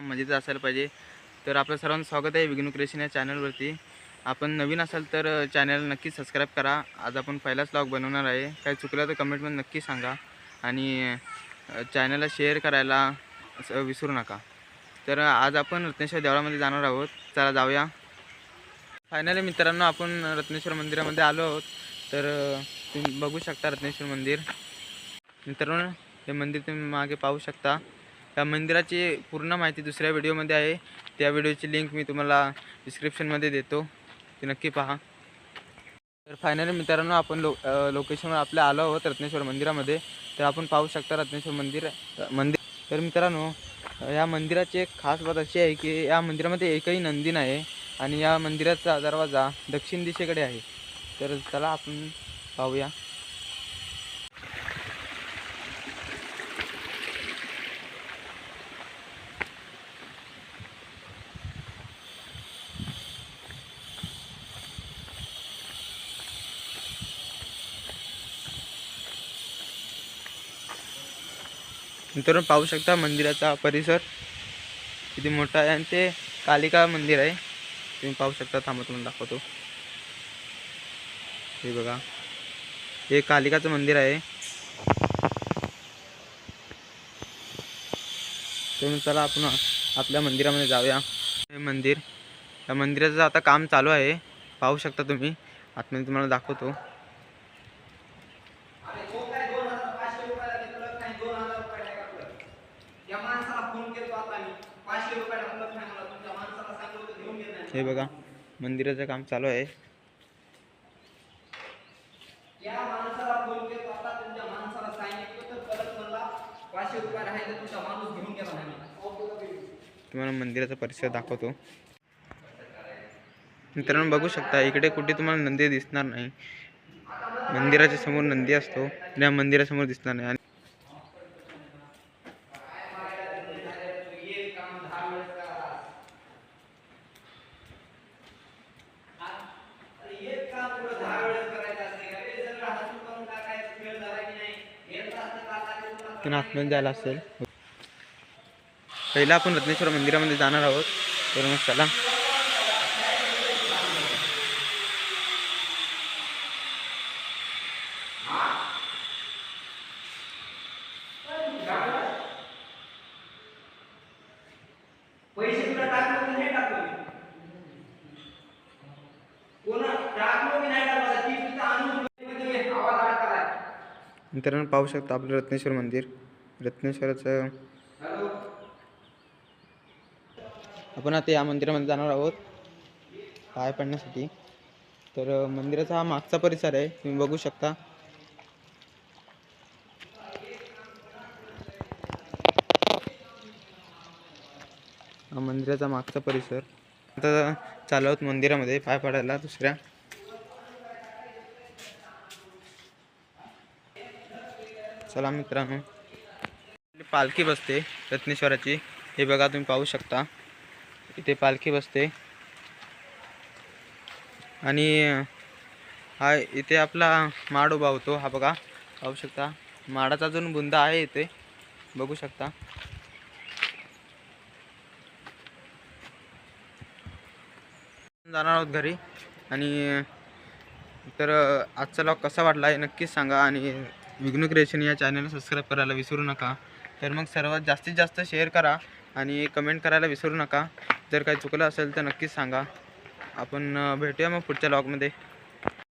मजेत असायला पाहिजे. तर आपलं सर्वांचं स्वागत आहे विघ्न क्रिएशन या चॅनलवरती. आपण नवीन असाल तर चॅनल नक्की सबस्क्राईब करा. आज आपण पहिलाच ब्लॉग बनवणार आहे. काही चुकलं तर कमेंटमध्ये नक्की सांगा. आणि चॅनलला शेअर करायला विसरू नका. तर आज आपण रत्नेश्वर देवळामध्ये जाणार आहोत. चला जाऊया. फायनली मित्रांनो आपण रत्नेश्वर मंदिरामध्ये आलो आहोत. तर तुम्ही बघू शकता रत्नेश्वर मंदिर. मित्रांनो हे मंदिर तुम्ही मागे पाहू शकता. या मंदिराची पूर्ण माहिती दुसऱ्या व्हिडिओमध्ये आहे. त्या व्हिडिओची लिंक मी तुम्हाला डिस्क्रिप्शनमध्ये देतो. ते नक्की पहा. तर फायनली मित्रांनो आपण लो लोकेशनवर आपल्या आलो आहोत रत्नेश्वर मंदिरामध्ये. तर आपण पाहू शकता रत्नेश्वर मंदिर मंदिर. तर मित्रांनो या मंदिराची एक खास बात अशी आहे की या मंदिरामध्ये एकही नंदी नाही आणि या मंदिराचा दरवाजा दक्षिण दिशेकडे आहे. तर चला आपण पाहूया. मित्रांनो पाहू शकता मंदिराचा परिसर. किती मोठा आहे आणि ते कालिका मंदिर आहे. तुम्ही पाहू शकता थांबा तुम्हाला दाखवतो. हे बघा. हे कालिकाचं मंदिर आहे. तर चला आपण आपल्या मंदिरामध्ये जाऊया. हे मंदिर. या मंदिराचं आता काम चालू आहे. पाहू शकता तुम्ही. आतमध्ये तुम्हाला दाखवतो. हे बघा मंदिराचं काम चालू आहे. तुम्हाला मंदिराचा परिसर दाखवतो. मित्रांनो बघू शकता इकडे कुठे तुम्हाला नंदी दिसणार नाही. मंदिराच्या समोर नंदी असतो. आणि या मंदिरासमोर दिसणार नाही आणि एक काम पुढे दहा वेळेस करायचं असते का ते सगळं हसून करून टाकायचं खेळ झाला की नाही एक तास तर काढला तिथून आतमध्ये जायला असेल. पहिला आपण रत्नेश्वर मंदिरामध्ये जाणार आहोत. तर मग चला. टाकलो की नाही टाकलो कोणा टाकलो की नाही मित्रांनो पाहू शकता आपलं रत्नेश्वर मंदिर. रत्नेश्वराचं आपण आता या मंदिरामध्ये जाणार आहोत. पाय पडण्यासाठी. तर मंदिराचा हा मागचा परिसर आहे. तुम्ही बघू शकता. मंदिराचा मागचा परिसर. आता चालू आहोत मंदिरामध्ये. पाय पडायला दुसऱ्या. चला मित्रांनो. आपली पालखी बसते रत्नेश्वराची. हे बघा तुम्ही पाहू शकता. इथे पालखी बसते. आणि हा इथे आपला माड उभा होतो हा बघा. पाहू शकता. माडाचा अजून बुंदा आहे इथे बघू शकता. जाणार आहोत घरी. आणि तर आजचा लॉग कसा वाटला हे नक्कीच सांगा. आणि विघ्न क्रिएशन या चॅनलला सबस्क्राईब करायला विसरू नका. तर मग सर्वात जास्तीत जास्त शेअर करा आणि कमेंट करायला विसरू नका. जर काही चुकलं असेल तर नक्कीच सांगा. आपण भेटूया मग पुढच्या लॉगमध्ये